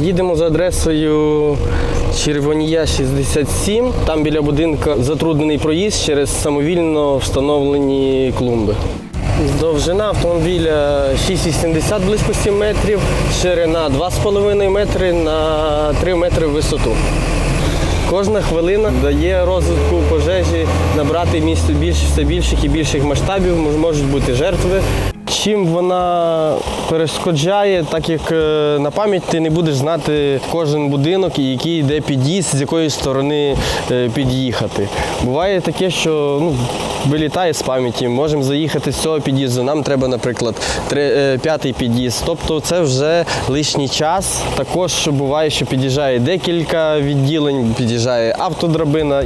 Їдемо за адресою Червонія 67. Там біля будинку затруднений проїзд через самовільно встановлені клумби. Довжина автомобіля 6,80 близько 7 метрів, ширина 2,5 метри на 3 метри в висоту. Кожна хвилина дає розвитку пожежі набрати місце більш все більших і більших масштабів, можуть бути жертви. Чим вона перешкоджає, так як е, на пам'ять ти не будеш знати кожен будинок і який йде під'їзд, з якої сторони е, під'їхати. Буває таке, що ну, вилітає з пам'яті, можемо заїхати з цього під'їзду. Нам треба, наприклад, три- е, п'ятий під'їзд. Тобто це вже лишній час. Також буває, що під'їжджає декілька відділень, під'їжджає автодрабина.